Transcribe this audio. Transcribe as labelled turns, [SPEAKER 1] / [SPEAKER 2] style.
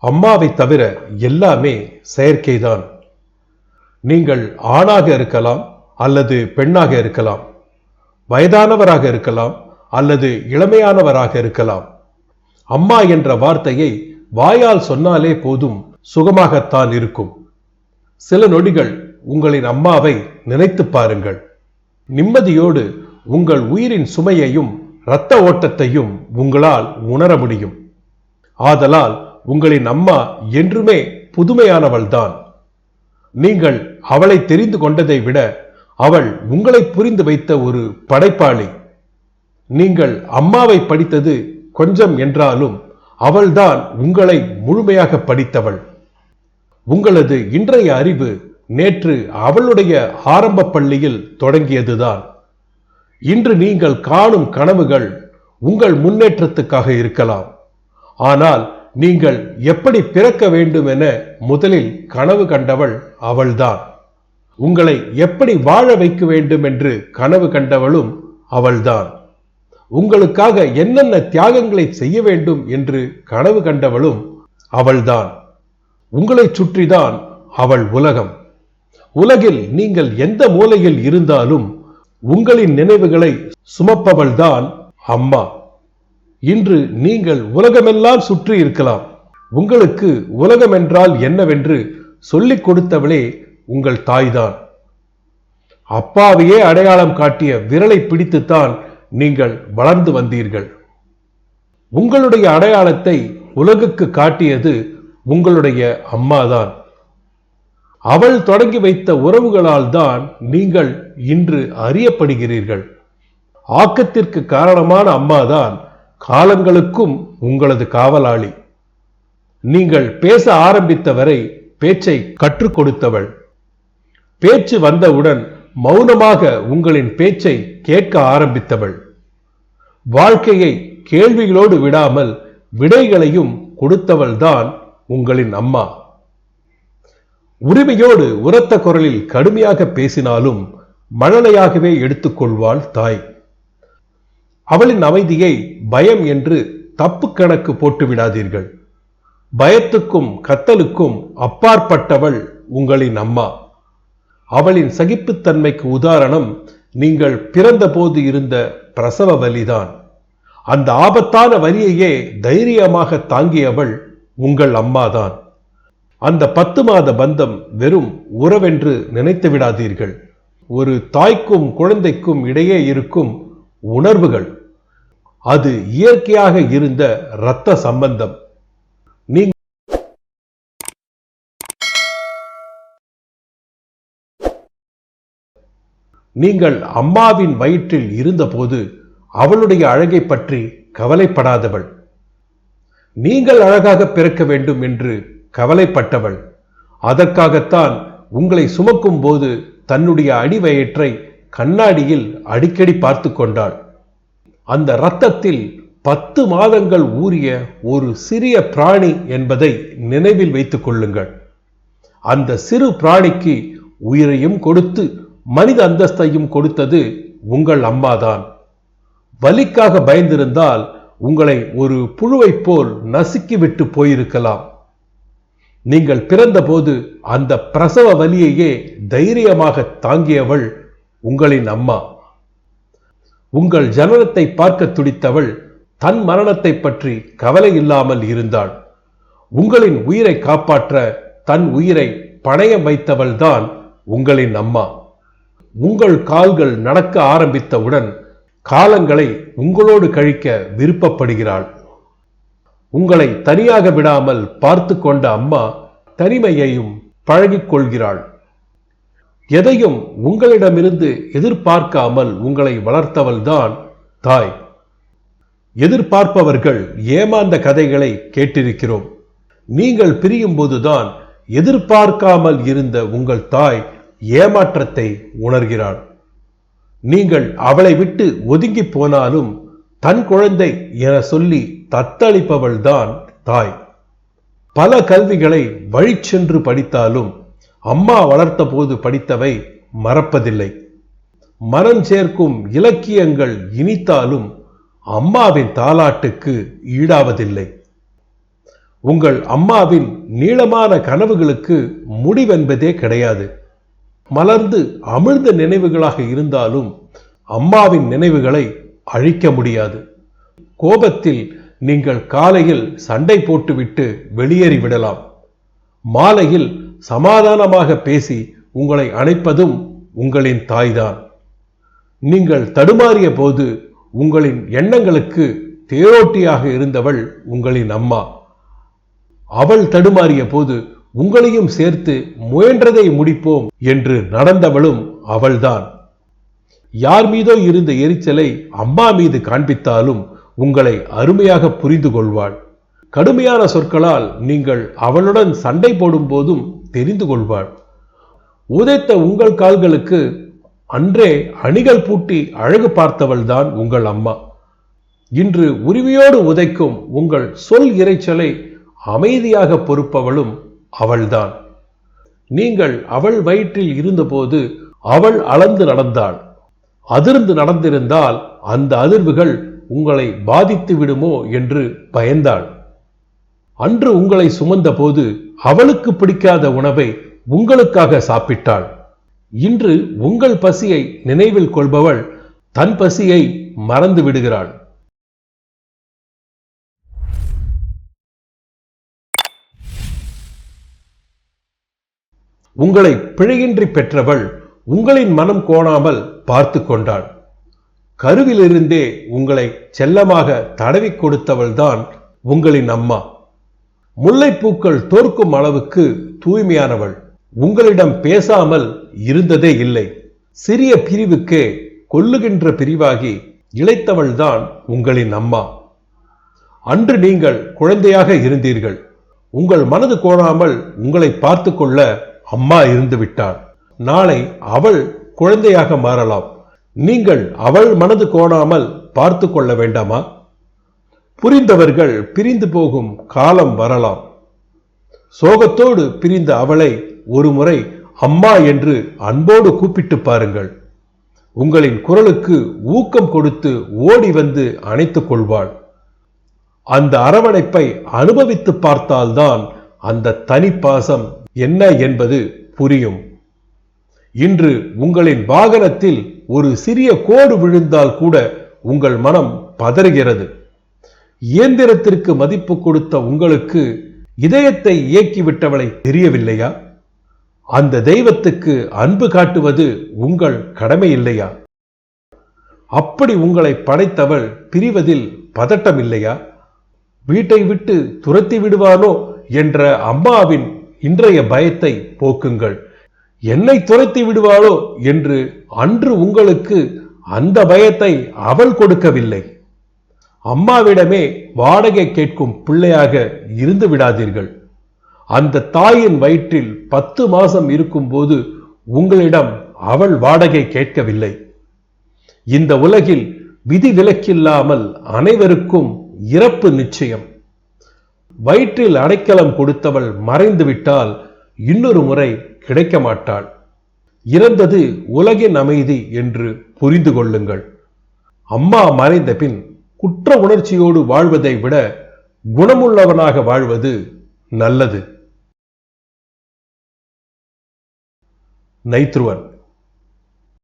[SPEAKER 1] அம்மாவை தவிர எல்லாமே செயற்கைதான். நீங்கள் ஆணாக இருக்கலாம் அல்லது பெண்ணாக இருக்கலாம். வயதானவராக இருக்கலாம் அல்லது இளமையானவராக இருக்கலாம். அம்மா என்ற வார்த்தையை வாயால் சொன்னாலே போதும் சுகமாகத்தான் இருக்கும். சில நொடிகள் உங்களின் அம்மாவை நினைத்து பாருங்கள். நிம்மதியோடு உங்கள் உயிரின் சுமையையும் இரத்த ஓட்டத்தையும் உங்களால் உணர முடியும். ஆதலால் உங்களின் அம்மா என்றுமே புதுமையானவள்தான். நீங்கள் அவளை தெரிந்து கொண்டதை விட அவள் உங்களை புரிந்து வைத்த ஒரு படைப்பாளி. நீங்கள் அம்மாவை படித்தது கொஞ்சம் என்றாலும் அவள்தான் உங்களை முழுமையாக படித்தவள். உங்களது இன்றைய அறிவு நேற்று அவளுடைய ஆரம்ப பள்ளியில் தொடங்கியதுதான். இன்று நீங்கள் காணும் கனவுகள் உங்கள் முன்னேற்றத்துக்காக இருக்கலாம். ஆனால் நீங்கள் எப்படி பிறக்க வேண்டும் என முதலில் கனவு கண்டவள் அவள்தான். உங்களை எப்படி வாழ வைக்க வேண்டும் என்று கனவு கண்டவளும் அவள்தான். உங்களுக்காக என்னென்ன தியாகங்களை செய்ய வேண்டும் என்று கனவு கண்டவளும் அவள்தான். உங்களை சுற்றிதான் அவள் உலகம். உலகில் நீங்கள் எந்த மூலையில் இருந்தாலும் உங்களின் நினைவுகளை சுமப்பவள்தான் அம்மா. இன்று நீங்கள் உலகமெல்லாம் சுற்றி இருக்கலாம். உங்களுக்கு உலகம் என்றால் என்னவென்று சொல்லிக் கொடுத்தவளே உங்கள் தாய்தான். அப்பாவையே அடையாளம் காட்டிய விரலை பிடித்துத்தான் நீங்கள் வளர்ந்து வந்தீர்கள். உங்களுடைய அடையாளத்தை உலகுக்கு காட்டியது உங்களுடைய அம்மாதான். அவள் தொடங்கி வைத்த உறவுகளால் தான் நீங்கள் இன்று அறியப்படுகிறீர்கள். ஆக்கத்திற்கு காரணமான அம்மாதான் காலங்களுக்கும் உங்களது காவலாளி. நீங்கள் பேச ஆரம்பித்த வரை பேச்சை கற்றுக் கொடுத்தவள். பேச்சு வந்தவுடன் மௌனமாக உங்களின் பேச்சை கேட்க ஆரம்பித்தவள். வாழ்க்கையை கேள்விகளோடு விடாமல் விடைகளையும் கொடுத்தவள்தான் உங்களின் அம்மா. உரிமையோடு உரத்த குரலில் கடுமையாக பேசினாலும் மழலையாகவே எடுத்துக்கொள்வாள் தாய். அவளின் அமைதியை பயம் என்று தப்பு கணக்கு போட்டு விடாதீர்கள். பயத்துக்கும் கத்தலுக்கும் அப்பாற்பட்டவள் உங்களின் அம்மா. அவளின் சகிப்புத்தன்மைக்கு உதாரணம் நீங்கள் பிறந்தபோது இருந்த பிரசவ வலிதான். அந்த ஆபத்தான வலியையே தைரியமாக தாங்கியவள் உங்கள் அம்மாதான். அந்த பத்து மாத பந்தம் வெறும் உறவென்று நினைத்து விடாதீர்கள். ஒரு தாய்க்கும் குழந்தைக்கும் இடையே இருக்கும் உணர்வுகள். அது இயற்கையாக இருந்த இரத்த சம்பந்தம். நீங்க நீங்கள் அம்மாவின் வயிற்றில் இருந்தபோது அவளுடைய அழகை பற்றி கவலைப்படாதவள். நீங்கள் அழகாக பிறக்க வேண்டும் என்று கவலைப்பட்டவள். அதற்காகத்தான் உங்களை சுமக்கும் போது தன்னுடைய அடிவயிற்றை கண்ணாடியில் அடிக்கடி பார்த்து கொண்டாள். அந்த இரத்தத்தில் பத்து மாதங்கள் ஊறிய ஒரு சிறிய பிராணி என்பதை நினைவில் வைத்துக் கொள்ளுங்கள். அந்த சிறு பிராணிக்கு உயிரையும் கொடுத்து மனித அந்தஸ்தையும் கொடுத்தது உங்கள் அம்மாதான். வலிக்காக பயந்திருந்தால் உங்களை ஒரு புழுவைப் போல் நசுக்கிவிட்டு போயிருக்கலாம். நீங்கள் பிறந்தபோது அந்த பிரசவ வலியையே தைரியமாக தாங்கியவள் உங்களின் அம்மா. உங்கள் ஜனனத்தை பார்க்க துடித்தவள் தன் மரணத்தை பற்றி கவலை இல்லாமல் இருந்தாள். உங்களின் உயிரை காப்பாற்ற தன் உயிரை பணயம் வைத்தவள்தான் உங்களின் அம்மா. உங்கள் கால்கள் நடக்க ஆரம்பித்தவுடன் காலங்களை உங்களோடு கழிக்க விருப்பப்படுகிறாள். உங்களை தனியாக விடாமல் பார்த்து கொண்ட அம்மா தனிமையையும் பழகிக் கொள்கிறாள். எதையும் உங்களிடமிருந்து எதிர்பார்க்காமல் உங்களை வளர்த்தவள்தான் தாய். எதிர்பார்ப்பவர்கள் ஏமாந்த கதைகளை கேட்டிருக்கிறோம். நீங்கள் பிரியும் போதுதான் எதிர்பார்க்காமல் இருந்த உங்கள் தாய் ஏமாற்றத்தை உணர்கிறாள். நீங்கள் அவளை விட்டு ஒதுங்கி போனாலும் தன் குழந்தை என சொல்லி தத்தளிப்பவள்தான் தாய். பல கல்விகளை வழி சென்று படித்தாலும் அம்மா வளர்த்த போது படித்தவை மறப்பதில்லை. மனம் சேர்க்கும் இலக்கியங்கள் இனித்தாலும் அம்மாவின் தாலாட்டுக்கு ஈடாவதில்லை. உங்கள் அம்மாவின் நீளமான கனவுகளுக்கு முடிவென்பதே கிடையாது. மலர்ந்து அமிழ்ந்த நினைவுகளாக இருந்தாலும் அம்மாவின் நினைவுகளை அழிக்க முடியாது. கோபத்தில் நீங்கள் காலையில் சண்டை போட்டுவிட்டு வெளியேறி விடலாம் மாலையில் சமாதானமாக பேசி உங்களை அணைப்பதும் உங்களின் தாய்தான். நீங்கள் தடுமாறிய போது உங்களின் எண்ணங்களுக்கு தேரோட்டியாக இருந்தவள் உங்களின் அம்மா. அவள் தடுமாறிய போது உங்களையும் சேர்த்து முயன்றதை முடிப்போம் என்று நடந்தவளும் அவள்தான். யார் மீதோ இருந்த எரிச்சலை அம்மா மீது காண்பித்தாலும் உங்களை அருமையாக புரிந்து கொள்வாள். கடுமையான சொற்களால் நீங்கள் அவளுடன் சண்டை போடும் போதும் தெரிந்து கொள்வாள் உதைத்த உங்கள் கால்களுக்கு அன்றே அணிகள் பூட்டி அழகு பார்த்தவள்தான் உங்கள் அம்மா. இன்று உரிமையோடு உதைக்கும் உங்கள் சொல் இரைச்சலை அமைதியாக பொறுப்பவளும் அவள்தான். நீங்கள் அவள் வயிற்றில் இருந்தபோது அவள் அளந்து நடந்தாள். அதிர்ந்து நடந்திருந்தால் அந்த அதிர்வுகள் உங்களை பாதித்து விடுமோ என்று பயந்தாள். அன்று உங்களை சுமந்தபோது அவளுக்கு பிடிக்காத உணவை உங்களுக்காக சாப்பிட்டாள். இன்று உங்கள் பசியை நினைவில் கொள்பவள் தன் பசியை மறந்து விடுகிறாள். உங்களை பிழையின்றி பெற்றவள் உங்களின் மனம் கோணாமல் பார்த்து கொண்டாள். கருவிலிருந்தே உங்களை செல்லமாக தடவி கொடுத்தவள்தான் உங்களின் அம்மா. முல்லைப்பூக்கள் தோற்கும் அளவுக்கு தூய்மையானவள். உங்களிடம் பேசாமல் இருந்ததே இல்லை. சிறிய பிரிவுக்கே கொல்லுகின்ற பிரிவாகி இழைத்தவள்தான் உங்களின் அம்மா. அன்று நீங்கள் குழந்தையாக இருந்தீர்கள். உங்கள் மனது கோணாமல் உங்களை பார்த்து கொள்ள அம்மா இருந்து விட்டாள் நாளை அவள் குழந்தையாக மாறலாம். நீங்கள் அவள் மனது கோணாமல் பார்த்து கொள்ள வேண்டாமா? புரிந்தவர்கள் பிரிந்து போகும் காலம் வரலாம். சோகத்தோடு பிரிந்த அவளை ஒரு முறை அம்மா என்று அன்போடு கூப்பிட்டு பாருங்கள். உங்களின் குரலுக்கு ஊக்கம் கொடுத்து ஓடி வந்து அணைத்துக் கொள்வாள். அந்த அரவணைப்பை அனுபவித்து பார்த்தால்தான் அந்த தனிப்பாசம் என்ன என்பது புரியும். இன்று உங்களின் வாகனத்தில் ஒரு சிறிய கோடு விழுந்தால் கூட உங்கள் மனம் பதறுகிறது. இயந்திரத்திற்கு மதிப்பு கொடுத்த உங்களுக்கு இதயத்தை இயக்கிவிட்டவளை தெரியவில்லையா? அந்த தெய்வத்துக்கு அன்பு காட்டுவது உங்கள் கடமை இல்லையா அப்படி உங்களை படைத்தவள் பிரிவதில் பதட்டம் இல்லையா வீட்டை விட்டு துரத்தி விடுவானோ என்ற அம்மாவின் இன்றைய பயத்தை போக்குங்கள். என்னை துரத்தி விடுவாளோ என்று அன்று உங்களுக்கு அந்த பயத்தை அவள் கொடுக்கவில்லை. அம்மாவிடமே வாடகை கேட்கும் பிள்ளையாக இருந்து விடாதீர்கள். அந்த தாயின் வயிற்றில் பத்து மாசம் இருக்கும்போது உங்களிடம் அவள் வாடகை கேட்கவில்லை. இந்த உலகில் விதி விலக்கில்லாமல் அனைவருக்கும் இறப்பு நிச்சயம். வயிற்றில் அடைக்கலம் கொடுத்தவள் மறைந்து விட்டால் இன்னொரு முறை கிடைக்க மாட்டாள். இறந்தது உலகின் அமைதி என்று புரிந்து கொள்ளுங்கள். அம்மா மறைந்த பின் குற்ற உணர்ச்சியோடு வாழ்வதை விட குணமுள்ளவனாக வாழ்வது நல்லது. நைத்ருவன்